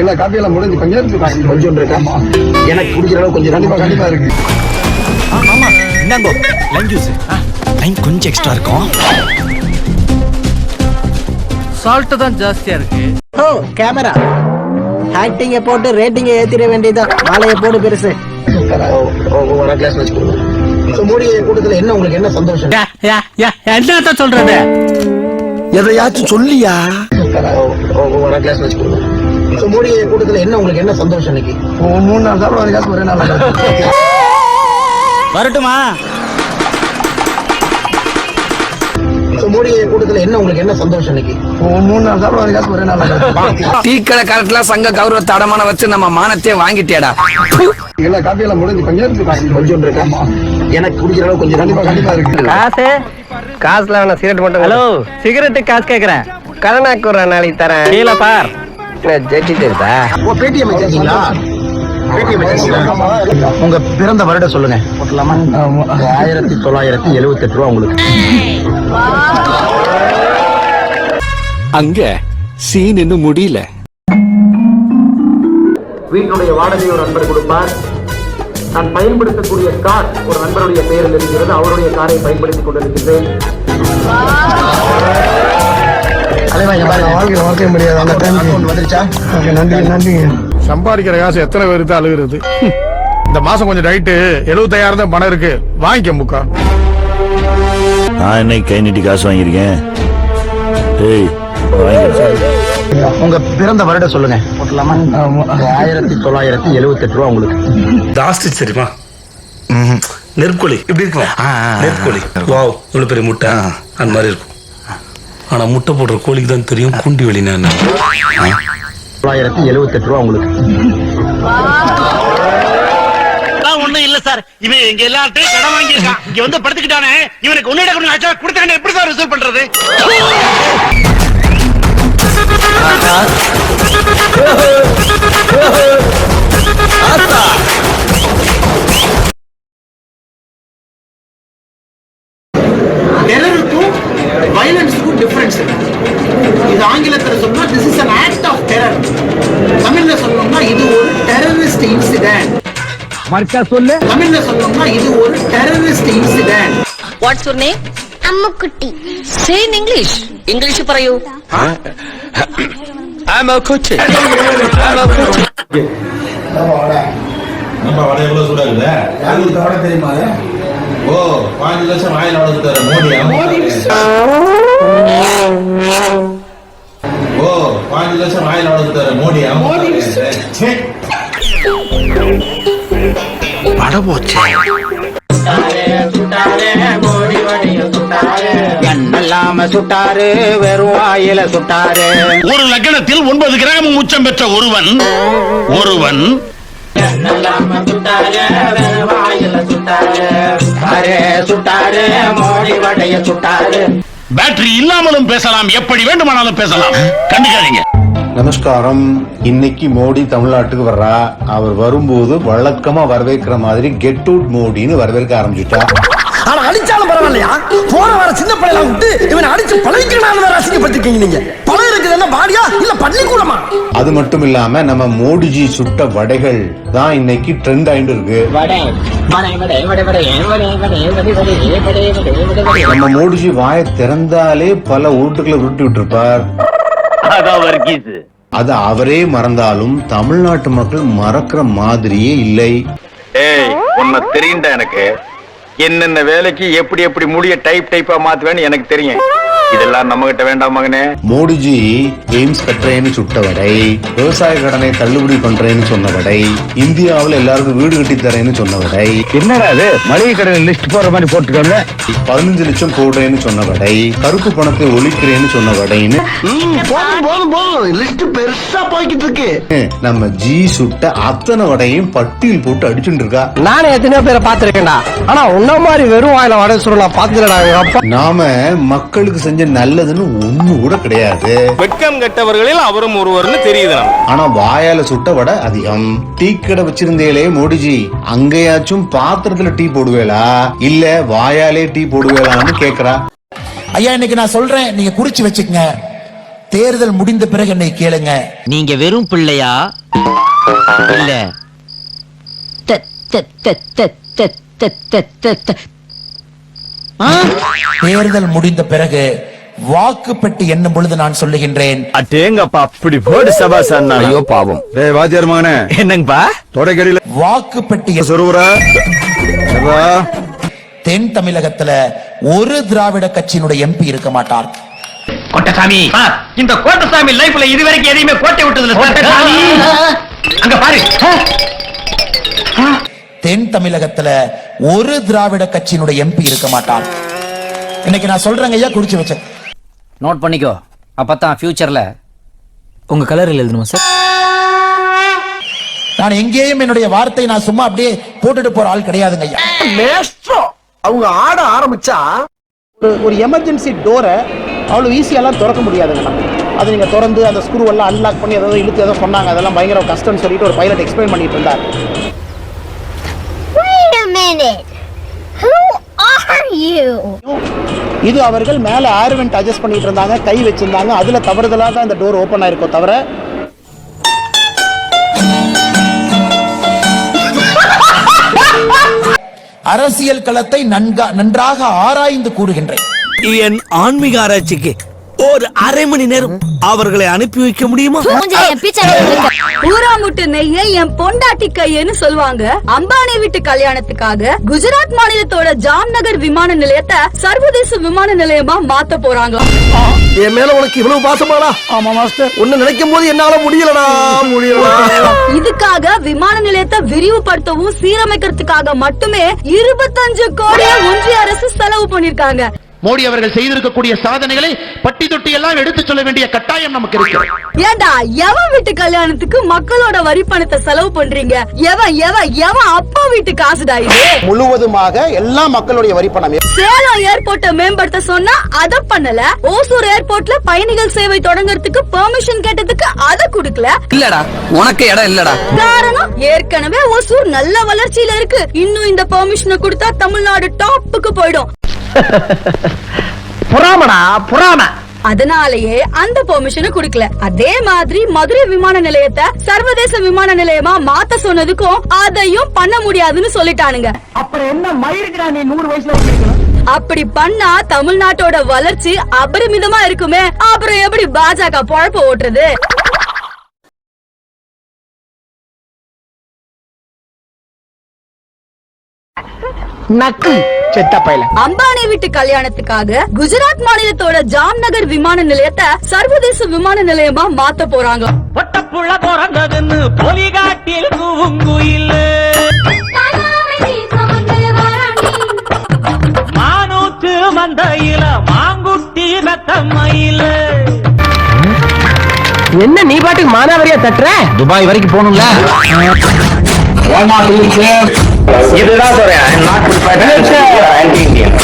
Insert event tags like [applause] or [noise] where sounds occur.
எல்லா காப்பியெல்லாம் முடிஞ்சு கொஞ்சம் இருக்கு கொஞ்சம் இருக்கா. எனக்கு குடிக்கிற அளவு கொஞ்சம் கண்டிப்பா கண்டிப்பா இருக்கு. ஆமா இந்தாங்கோ லைம் ஜூஸ் லைம் கொஞ்சம் எக்ஸ்ட்ரா இருக்கும். சால்ட் தான் ஜாஸ்தியா இருக்கு. ஓ கேமரா ஆக்டிங்க போட்டு ரேட்டிங்கை ஏத்திட வேண்டியதான் மாலையை போடு பெருசு. ஒரு கிளாஸ் வச்சு கொடுங்க. மோடி கூட்டத்துல என்ன உங்களுக்கு என்ன சந்தோஷம்? என்னத்த சொல்றது? எதையாச்சும் சொல்லியா ஒரு கிளாஸ் வச்சு கொடுங்க. மோடி கூட்டத்துல என்ன உங்களுக்கு என்ன சந்தோஷம் இன்னைக்கு? மூணு நாள் சாப்பிடுவாங்க காசு ஒரே நாள் வரட்டுமா? So, மோடி கூட்டத்துல என்ன உங்களுக்கு என்ன சந்தோஷம் இன்னைக்கு? மூ- மூணு நாள் சாப்பிடுவாங்க காசு ஒரே நாள் டீ கடை காலத்துல சங்க கௌரவத்தை அடமான வச்சு நம்ம மானத்தையே வாங்கிட்டேடா எல்லா காப்பியெல்லாம் முடிஞ்சு கொஞ்சம் இருக்கு கொஞ்சம் இருக்கா. எனக்கு குடிக்கிற அளவு கொஞ்சம் கண்டிப்பா கண்டிப்பா இருக்கு. காசு? காசுல வேணா சிகரெட் மட்டும் ஹலோ? சிகரெட்டு காசு கேக்குறேன். கடனாக்கு ஒரு நாளைக்கு தரேன். கீழே பார். ஜெட்டி தெரியுதா ஓ பேடிஎம் வச்சிருக்கீங்களா உங்க பிறந்த வருடம் சொல்லுங்க. ஆயிரத்தி தொள்ளாயிரத்தி எழுவத்தி எட்டு ரூபா உங்களுக்கு. அங்க சீன் இன்னும் முடியல. வீட்டுடைய வாடகை ஒரு நண்பர் கொடுப்பார். நான் பயன்படுத்தக்கூடிய கார் ஒரு நண்பருடைய பெயரில் இருக்கிறது. அவருடைய காரை பயன்படுத்திக் கொண்டிருக்கின்றேன். வாழ்க்கை வாழ்க்கை முடியாது அந்த வந்துருச்சா? ஓகே நன்றி நன்றிங்க சம்பாதிக்கிற காசு எத்தனை பேருக்கு அழுகிறது? இந்த மாசம் கொஞ்சம் ரைட்டு எழுபத்தாயிரம் தான் பணம் இருக்கு. வாங்கிக்க முக்கா. நான் என்னைக்கு கை நீட்டி காசு வாங்கியிருக்கேன்? ஏய் வாங்கிக்கிறேன் உங்க பிறந்த வருடம் சொல்லுங்க. போட்டலாமா ஆயிரத்தி தொள்ளாயிரத்தி எழுவத்தி எட்டு ரூபா உங்களுக்கு. ஜாஸ்தி தெரியுமா? நெற்கோழி. இப்படி இருக்கும்? நெற்கோழி. வாவ் இவ்வளவு பெரிய முட்டை. அந்த மாதிரி இருக்கும். ஆனா முட்டை போடுற கோழிக்கு தான் தெரியும் குண்டி வெளினா தொள்ளாயிரத்தி எழுவத்தி எட்டு ரூபா உங்களுக்கு. ஒண்ணும் இல்ல சார். இவன் இங்க எல்லாத்தையும் கடன் வாங்கியிருக்கான். இங்க வந்து படுத்துக்கிட்டானே. இவனுக்கு ஒன்னு கொஞ்சம் ஆச்சா கொடுத்த எப்படி சார் ரிசல்ட் பண்றது? சொல்லு தமிழ்ல சொல்லணும்னா இது ஒரு terrorist incident what's your name Ammukkutty say in English English പറയൂ நம்ம வடை எவ்வளவு சூடா இருக்குது தெரியுமா ஓ பாஞ்சு லட்சம் வாயில் வளர்த்துட்டாரு மோடி ஓ பாஞ்சு லட்சம் வாயில் வளர்த்துட்டாரு மோடி எண்ணெல்லாம சுட்டாரு வெறும் வாயில சுட்டாரு. ஒரு லக்னத்தில் ஒன்பது கிராம் உச்சம் பெற்ற ஒருவன் ஒருவன் சுட்டாரு சுட்டாரு மோடி வடைய சுட்டாரு. பேட்டரி இல்லாமலும் பேசலாம் எப்படி வேண்டுமானாலும் பேசலாம். கண்டுக்காதீங்க. நமஸ்காரம் இன்னைக்கு மோடி தமிழ்நாட்டுக்கு வர்றா அவர் வரும்போது வழக்கமா வரவேற்கிற மாதிரி கெட் அவுட் மோடின்னு வரவேற்க ஆரம்பிச்சுட்டா ஆனா அடிச்சாலும் பரவாயில்லையா போற வர சின்ன பிள்ளைலாம் விட்டு இவனை அடிச்சு பழகிக்கணும் வேற அசிங்கப்பட்டிருக்கீங்க நீங்க பழம் இருக்குது என்ன பாடியா இல்ல பள்ளிக்கூடமா அது மட்டும் இல்லாம நம்ம மோடிஜி சுட்ட வடைகள் தான் இன்னைக்கு ட்ரெண்ட் ஆயிட்டு இருக்கு நம்ம மோடிஜி வாயை திறந்தாலே பல உருட்டுகளை உருட்டி விட்டுருப்பார் அது அவரே மறந்தாலும் தமிழ்நாட்டு மக்கள் மறக்கிற மாதிரியே இல்லை. ஏய் உன்னை தெரியும்டா எனக்கு. என்னென்ன வேலைக்கு எப்படி எப்படி முடிய டைப் டைப்பா மாத்துவேன்னு எனக்கு தெரியும். இதெல்லாம் நம்ம கிட்ட வேண்டாம் மகனே. மோடிஜி எய்ம்ஸ் கட்டுறேன்னு சுட்ட வடை விவசாய கடனை தள்ளுபடி பண்றேன்னு சொன்ன வடை இந்தியாவுல எல்லாருக்கும் வீடு கட்டி தரேன்னு சொன்ன வடை என்னடா அது மளிகை கடையில் லிஸ்ட் போடுற மாதிரி போட்டுக்கோங்க. பதினஞ்சு லட்சம் போடுறேன்னு சொன்ன வடை கருப்பு பணத்தை ஒழிக்கிறேன்னு சொன்ன வடைன்னு போதும் போதும் போதும். லிஸ்ட் பெருசா போய்கிட்டு இருக்கு. நம்ம ஜி சுட்ட அத்தனை வடையும் பட்டியல் போட்டு அடிச்சுட்டு இருக்கா? நானே எத்தனையோ பேரை பார்த்திருக்கேன்டா. ஆனா உன்ன மாதிரி வெறும் வாயில வடை சுருள் அப்பா. நாம மக்களுக்கு செஞ்ச நல்லதுன்னு ஒண்ணு கூட கிடையாது. வெட்கம் கெட்டவர்களில் அவரும் ஒருவர்னு தெரியுது ஆனா வாயால சுட்ட வடை அதிகம். டீ கடை வச்சிருந்தேலே மோடிஜி அங்கேயாச்சும் பாத்திரத்துல டீ போடுவேளா இல்ல வாயாலே டீ போடுவேளான்னு கேக்குறா? ஐயா இன்னைக்கு நான் சொல்றேன் நீங்க குறிச்சு வச்சுக்கங்க. தேர்தல் முடிந்த பிறகு என்னை கேளுங்க. நீங்க வெறும் பிள்ளையா? இல்ல. தேர்தல் முடிந்த பிறகு வாக்கு பெட்டி எண்ணும் பொழுது நான் சொல்லுகின்றேன் அட்டேங்கப்பா அப்படி போடு சபாஸ் அண்ணா ஐயோ பாவம். டேய் வாத்தியார் மகனே என்னங்கப்பா? தொடைக்கடியில வாக்கு பெட்டி சொருவுரா தென் தமிழகத்துல ஒரு திராவிட கட்சியினுடைய எம்பி இருக்க மாட்டார். கோட்டசாமி. இந்த கோட்டசாமி லைஃப்ல இதுவரைக்கும் எதையுமே கோட்டை விட்டதுல கோட்டசாமி. அங்க பாரு. தென் தமிழகத்துல ஒரு திராவிட கட்சியினுடைய எம்பி இருக்க மாட்டார். இன்னைக்கு நான் சொல்றேங்க ஐயா குறிச்சு வச்சேன். நோட் பண்ணிக்கோ. அப்பதான் ஃபியூச்சர்ல உங்க கலரில் எழுதணுமா சார் நான் எங்கேயும் என்னுடைய வார்த்தை நான் சும்மா அப்படியே போட்டுட்டு போற ஆள் கிடையாதுங்க ஐயா. மேஸ்ட்ரோ! அவங்க ஆட ஆரம்பிச்சா ஒரு ஒரு எமர்ஜென்சி டோரை அவ்வளோ ஈஸியாலாம் திறக்க முடியாதுங்கண்ணா. அதை நீங்கள் திறந்து அந்த ஸ்க்ரூ எல்லாம் அன்லாக் பண்ணி ஏதோ இழுத்து ஏதோ சொன்னாங்க அதெல்லாம் பயங்கர கஷ்டம்னு சொல்லிட்டு ஒரு பைலட் எக்ஸ்பிளைன் பண்ணிட்டு இருந்தார். Wait a minute. Who are you? இது அவர்கள் மேலே ஏர்வெண்ட் அட்ஜஸ்ட் பண்ணிட்டு இருந்தாங்க கை வச்சிருந்தாங்க. அதில் தவறுதலாக தான் அந்த டோர் ஓப்பன் ஆயிருக்கோ தவிர. அரசியல் களத்தை நன்றாக ஆராய்ந்து கூறுகின்றேன். என் ஆன்மீக ஆராய்ச்சிக்கு ஒரு அரை மணி நேரம் அவர்களை அனுப்பி வைக்க முடியுமா? ஊராமுட்டு நெய்ய என் பொண்டாட்டி கையன்னு சொல்லுவாங்க. அம்பானி வீட்டு கல்யாணத்துக்காக குஜராத் மாநிலத்தோட ஜாம்நகர் விமான நிலையத்தை சர்வதேச விமான நிலையமா மாத்த போறாங்க. என் மேல உனக்கு இவ்வளவு பாசமாடா? ஆமா மாஸ்டர். ஒன்னு நினைக்கும் போது என்னால முடியலடா. முடியலடா. இதுக்காக விமான நிலையத்தை விரிவுபடுத்தவும் சீரமைக்கிறதுக்காக மட்டுமே இருபத்தஞ்சு கோடியை ஒன்றிய அரசு செலவு பண்ணிருக்காங்க மோடி அவர்கள் செய்திருக்கக்கூடிய சாதனைகளை பட்டி தொட்டி எல்லாம் எடுத்து சொல்ல வேண்டிய கட்டாயம் நமக்கு இருக்கு. ஏண்டா எவன் வீட்டு கல்யாணத்துக்கு மக்களோட வரி பணத்தை செலவு பண்றீங்க? எவன் எவன் எவன் அப்பா வீட்டு காசுடா இது? முழுவதுமாக எல்லா மக்களுடைய வரிப்பணம் சேலம் ஏர்போர்ட்டை மேம்படுத்த சொன்னா அத பண்ணல. ஓசூர் ஏர்போர்ட்ல பயணிகள் சேவை தொடங்குறதுக்கு பெர்மிஷன் கேட்டதுக்கு அத குடுக்கல. இல்லடா உனக்கு இடம் இல்லடா. காரணம் ஏற்கனவே ஓசூர் நல்ல வளர்ச்சியில இருக்கு. இன்னும் இந்த பெர்மிஷனை கொடுத்தா தமிழ்நாடு டாப்புக்கு போயிடும். [laughs] புறாமடா புறாம. அதனாலேயே அந்த பெர்மிஷனை கொடுக்கல. அதே மாதிரி மதுரை விமான நிலையத்தை சர்வதேச விமான நிலையமா மாத்த சொன்னதுக்கும் அதையும் பண்ண முடியாதுன்னு சொல்லிட்டானுங்க. அப்புறம் என்ன மயிருக்குடா நீ நூறு வயசுல அப்படி பண்ணா தமிழ்நாட்டோட வளர்ச்சி அபரிமிதமா இருக்குமே. அப்புறம் எப்படி பாஜக பொழப்ப ஓட்டுறது? நக்கு. செத்த பையல. அம்பானி வீட்டு கல்யாணத்துக்காக குஜராத் மாநிலத்தோட ஜாம்நகர் விமான நிலையத்தை சர்வதேச விமான நிலையமா மாத்த போறாங்க. பொட்டப்புள்ள பிறந்ததுன்னு பொலிகாட்டில் கூவுங்குயில் மானூத்து மந்தையில மாங்குட்டி மெத்தம்மையில என்ன நீ பாட்டுக்கு மானாவரியா தட்டுற? துபாய் வரைக்கும் போகணும்ல. இதுதான் சொல்றேன் I not prepared and Indian